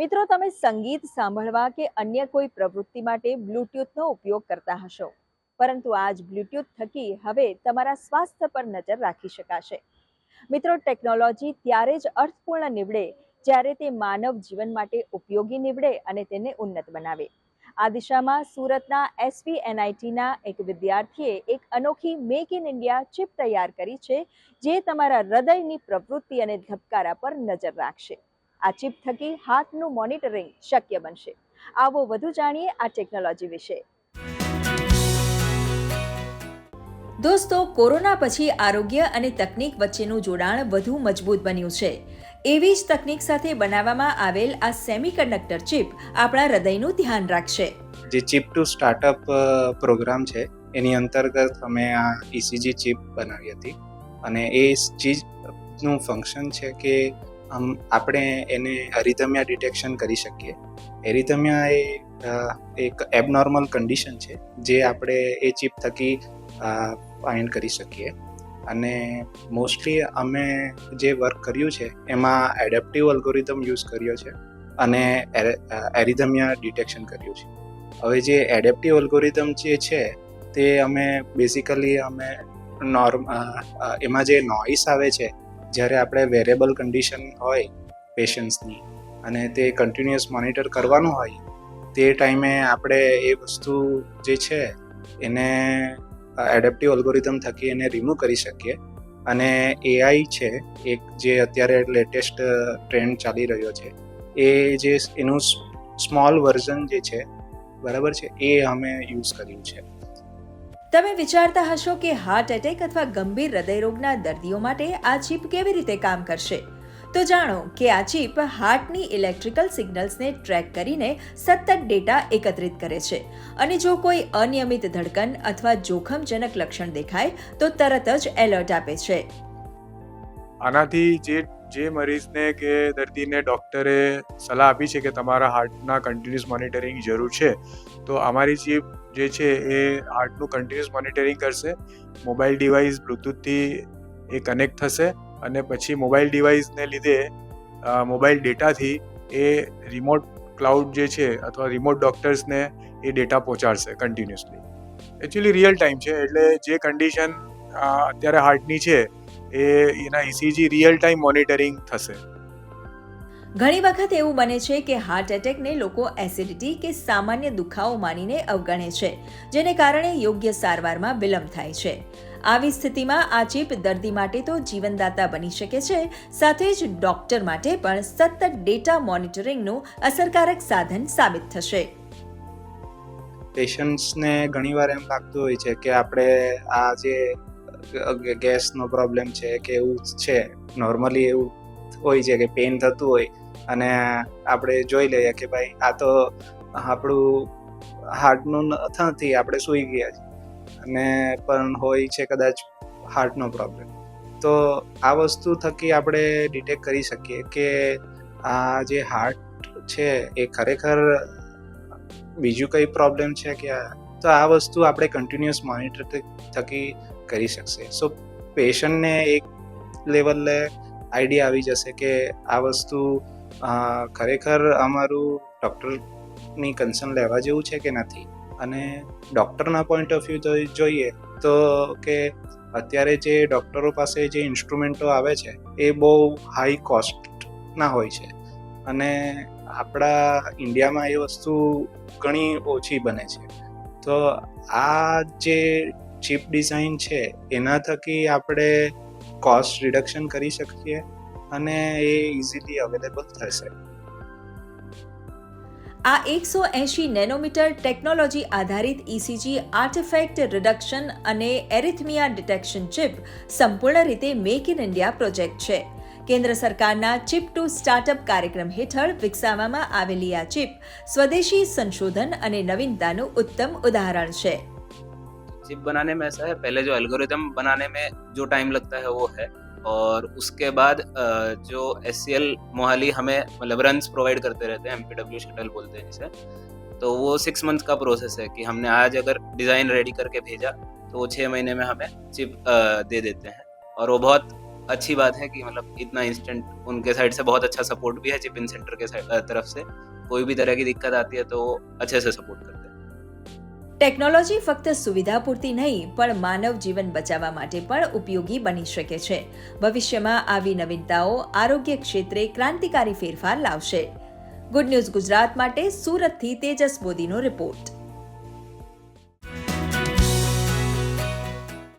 મિત્રો, તમે સંગીત સાંભળવા કે અન્ય કોઈ પ્રવૃત્તિ માટે બ્લૂટૂથનો ઉપયોગ કરતા હશો. પરંતુ આજ બ્લૂટૂથ થકી હવે તમારા સ્વાસ્થ્ય પર નજર રાખી શકાશે. મિત્રો, ટેકનોલોજી ત્યારે જ અર્થપૂર્ણ નીવડે જ્યારે તે માનવ જીવન માટે ઉપયોગી નીવડે અને તેને ઉન્નત બનાવે. આ દિશામાં સુરતના એસવી એનઆઈટીના એક વિદ્યાર્થીએ એક અનોખી મેક ઇન ઇન્ડિયા ચિપ તૈયાર કરી છે, જે તમારા હૃદયની પ્રવૃત્તિ અને ધબકારા પર નજર રાખશે. આ ચિપ થકી હાથનું મોનિટરિંગ શક્ય બનશે. આવો વધુ જાણીએ આ ટેકનોલોજી વિશે. દોસ્તો કોરોના પછી આરોગ્ય અને તકનીક વચ્ચેનું જોડાણ વધુ મજબૂત બન્યું છે. એવી જ તકનીક સાથે બનાવવામાં આવેલ આ સેમિકન્ડક્ટર ચિપ આપણા હૃદયનું ધ્યાન રાખશે. જે ચિપ ટુ સ્ટાર્ટઅપ પ્રોગ્રામ છે એની અંતર્ગત અમે આ ઇસીજી ચિપ બનાવી હતી. અને એ ચીજનું ફંક્શન છે કે આમ આપણે એને એરિથમિયા ડિટેક્શન કરી શકીએ. એરિથમિયા એ એક એબનોર્મલ કન્ડિશન છે, જે આપણે એ ચીપ થકી ફાઇન્ડ કરી શકીએ. અને મોસ્ટલી અમે જે વર્ક કર્યું છે, એમાં એડેપ્ટિવ અલ્ગોરિધમ યુઝ કર્યો છે અને એરિથમિયા ડિટેક્શન કર્યું છે. હવે જે એડેપ્ટિવ અલ્ગોરિધમ જે છે, તે અમે બેઝિકલી અમે નોર્મ એમાં જે નોઇસ આવે છે જ્યારે આપણે વેરેબલ કન્ડિશન હોય પેશન્ટ્સની અને તે કન્ટિન્યુઅસ મોનિટર કરવાનું હોય, તે ટાઈમે આપણે એ વસ્તુ જે છે એને એડેપ્ટિવ અલ્ગોરિધમ થકી એને રિમૂવ કરી શકીએ. અને એઆઈ છે, એક જે અત્યારે લેટેસ્ટ ટ્રેન્ડ ચાલી રહ્યો છે, એ જે, એનું સ્મોલ વર્ઝન જે છે, બરાબર છે, એ અમે યુઝ કર્યું છે. તમે વિચારતા હશો કે હાર્ટ એટેક અથવા ગંભીર હૃદયરોગના દર્દીઓ માટે આ ચિપ કેવી રીતે કામ કરશે? તો જાણો કે આ ચિપ હાર્ટની ઇલેક્ટ્રિકલ સિગ્નલ્સને ટ્રેક કરીને સતત ડેટા એકત્રિત કરે છે. અને જો કોઈ અનિયમિત ધડકન અથવા જોખમજનક લક્ષણ દેખાય, તો તરત જ એલર્ટ આપે છે. આનાથી જે જે મરીઝને કે દર્દીને ડૉક્ટરે સલાહ આપી છે કે તમારા હાર્ટના કન્ટિન્યુઅસ મોનિટરિંગ જરૂર છે, તો અમારી ચીપ જે છે એ હાર્ટનું કન્ટિન્યુઅસ મોનિટરિંગ કરશે મોબાઈલ ડિવાઇસ બ્લૂટૂથથી એ કનેક્ટ થશે અને પછી મોબાઈલ ડિવાઇસને લીધે મોબાઈલ ડેટાથી એ રિમોટ ક્લાઉડ જે છે અથવા રિમોટ ડૉક્ટર્સને એ ડેટા પહોંચાડશે કન્ટિન્યુઅસલી એકચ્યુઅલી રિયલ ટાઈમ છે, એટલે જે કન્ડિશન અત્યારે હાર્ટની છે એ એના ઇસીજી રિયલ ટાઈમ મોનિટરિંગ થશે. ઘણી વખત એવું બને છે કે હાર્ટ એટેકને લોકો એસિડિટી કે સામાન્ય દુખાવો માનીને અવગણે છે જેને કારણે યોગ્ય સારવારમાં વિલંબ થાય છે. આવી સ્થિતિમાં આ ચીપ દર્દી માટે તો જીવનદાતા બની શકે છે સાથે જ ડોક્ટર માટે પણ સતત ડેટા મોનિટરિંગનું અસરકારક સાધન સાબિત થશે. પેશન્ટ્સને ઘણીવાર એમ લાગતું હોય છે કે આપણે આ જે ગેસનો પ્રોબ્લેમ છે કે એવું છે. નોર્મલી એવું હોય છે કે પેઇન થતું હોય અને આપણે જોઈ લઈએ કે ભાઈ આ તો આપણું હાર્ટનું નથી, આપણે સૂઈ ગયા છે અને પણ હોય છે કદાચ હાર્ટનો પ્રોબ્લેમ તો આ વસ્તુ થકી આપણે ડિટેક્ટ કરી શકીએ કે આ જે હાર્ટ છે એ ખરેખર બીજું કઈ પ્રોબ્લેમ છે કે તો આ વસ્તુ આપણે કન્ટિન્યુઅસ મોનિટર થકી કરી શકશે. સો પેશન્ટને એક લેવલે આઈડિયા આવી જશે કે આ વસ્તુ ખરેખર અમારું ડૉક્ટરની કન્સર્ન લેવા જેવું છે કે નથી? અને ડૉક્ટરના પોઈન્ટ ઓફ વ્યૂ જોઈએ તો કે અત્યારે જે ડૉક્ટરો પાસે જે ઇન્સ્ટ્રુમેન્ટો આવે છે, એ બહુ હાઈ કોસ્ટના હોય છે. અને આપણા ઇન્ડિયામાં એ વસ્તુ ઘણી ઓછી બને છે. તો આ જે ચીપ ડિઝાઇન છે, એના થકી આપણે કોસ્ટ રિડક્શન કરી શકીએ અને એ ઇઝીલી અવેલેબલ થશે. આ એકસો એંશી નેનોમીટર ટેકનોલોજી આધારિત ઇસીજી આર્ટિફેક્ટ રિડક્શન અને એરિથમિયા ડિટેક્શન ચિપ સંપૂર્ણ રીતે મેક ઇન ઇન્ડિયા પ્રોજેક્ટ છે. કેન્દ્ર સરકારના ચિપ ટુ સ્ટાર્ટઅપ કાર્યક્રમ હેઠળ વિકસાવવામાં આવેલી આ ચિપ સ્વદેશી સંશોધન અને નવીનતાનું ઉત્તમ ઉદાહરણ છે. चिप बनाने में ऐसा है, पहले जो एल्गोरिदम बनाने में जो टाइम लगता है वो है और उसके बाद जो एस सी एल मोहाली हमें मतलब रन्स प्रोवाइड करते रहते हैं एम पी डब्ल्यू शटल बोलते हैं जिसे तो वो सिक्स मंथ का प्रोसेस है कि हमने आज अगर डिज़ाइन रेडी करके भेजा तो वो छः महीने में हमें चिप दे देते हैं। और वो बहुत अच्छी बात है कि मतलब इतना इंस्टेंट उनके साइड से बहुत अच्छा सपोर्ट भी है चिप इन सेंटर के तरफ़ से। कोई भी तरह की दिक्कत आती है तो अच्छे से सपोर्ट करते हैं। ટેકનોલોજી ફક્ત સુવિધા પૂરતી નહીં, પણ માનવ જીવન બચાવવા માટે પણ ઉપયોગી બની શકે છે. ભવિષ્યમાં આવી નવીનતાઓ આરોગ્ય ક્ષેત્રે ક્રાંતિકારી ફેરફાર લાવશે. ગુડ ન્યૂઝ ગુજરાત માટે સુરતથી તેજસ મોદીનો રિપોર્ટ